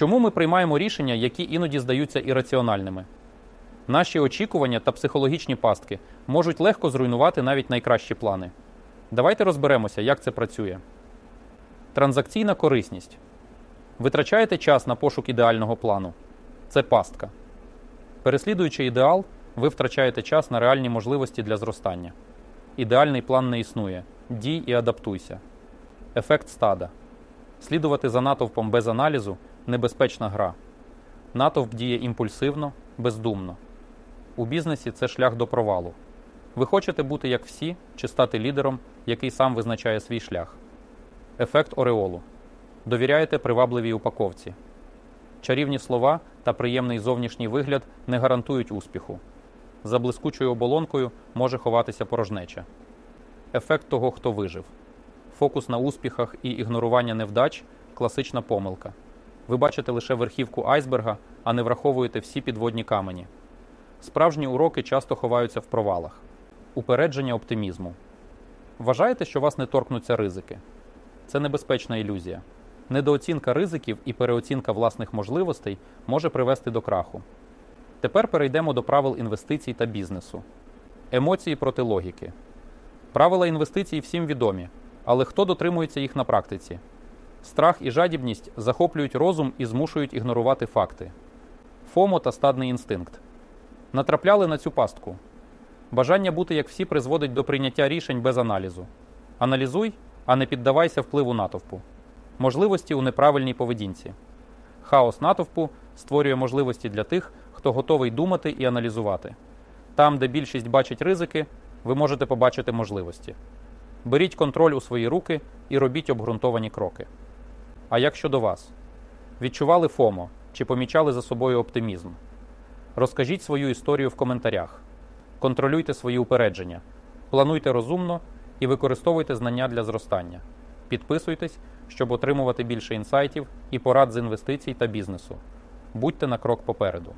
Чому ми приймаємо рішення, які іноді здаються ірраціональними? Наші очікування та психологічні пастки можуть легко зруйнувати навіть найкращі плани. Давайте розберемося, як це працює. Транзакційна корисність. Витрачаєте час на пошук ідеального плану. Це пастка. Переслідуючи ідеал, ви втрачаєте час на реальні можливості для зростання. Ідеальний план не існує. Дій і адаптуйся. Ефект стада. Слідувати за натовпом без аналізу небезпечна гра. Натовп діє імпульсивно, бездумно. У бізнесі це шлях до провалу. Ви хочете бути як всі чи стати лідером, який сам визначає свій шлях. Ефект ореолу. Довіряєте привабливій упаковці. Чарівні слова та приємний зовнішній вигляд не гарантують успіху. За блискучою оболонкою може ховатися порожнеча. Ефект того, хто вижив. Фокус на успіхах і ігнорування невдач класична помилка. Ви бачите лише верхівку айсберга, а не враховуєте всі підводні камені. Справжні уроки часто ховаються в провалах. Упередження оптимізму. Вважаєте, що вас не торкнуться ризики? Це небезпечна ілюзія. Недооцінка ризиків і переоцінка власних можливостей може привести до краху. Тепер перейдемо до правил інвестицій та бізнесу. Емоції проти логіки. Правила інвестицій всім відомі, але хто дотримується їх на практиці? Страх і жадібність захоплюють розум і змушують ігнорувати факти. ФОМО та стадний інстинкт. Натрапляли на цю пастку. Бажання бути як всі призводить до прийняття рішень без аналізу. Аналізуй, а не піддавайся впливу натовпу. Можливості у неправильній поведінці. Хаос натовпу створює можливості для тих, хто готовий думати і аналізувати. Там, де більшість бачить ризики, ви можете побачити можливості. Беріть контроль у свої руки і робіть обґрунтовані кроки. А як щодо вас? Відчували ФОМО чи помічали за собою оптимізм? Розкажіть свою історію в коментарях. Контролюйте свої упередження, плануйте розумно і використовуйте знання для зростання. Підписуйтесь, щоб отримувати більше інсайтів і порад з інвестицій та бізнесу. Будьте на крок попереду.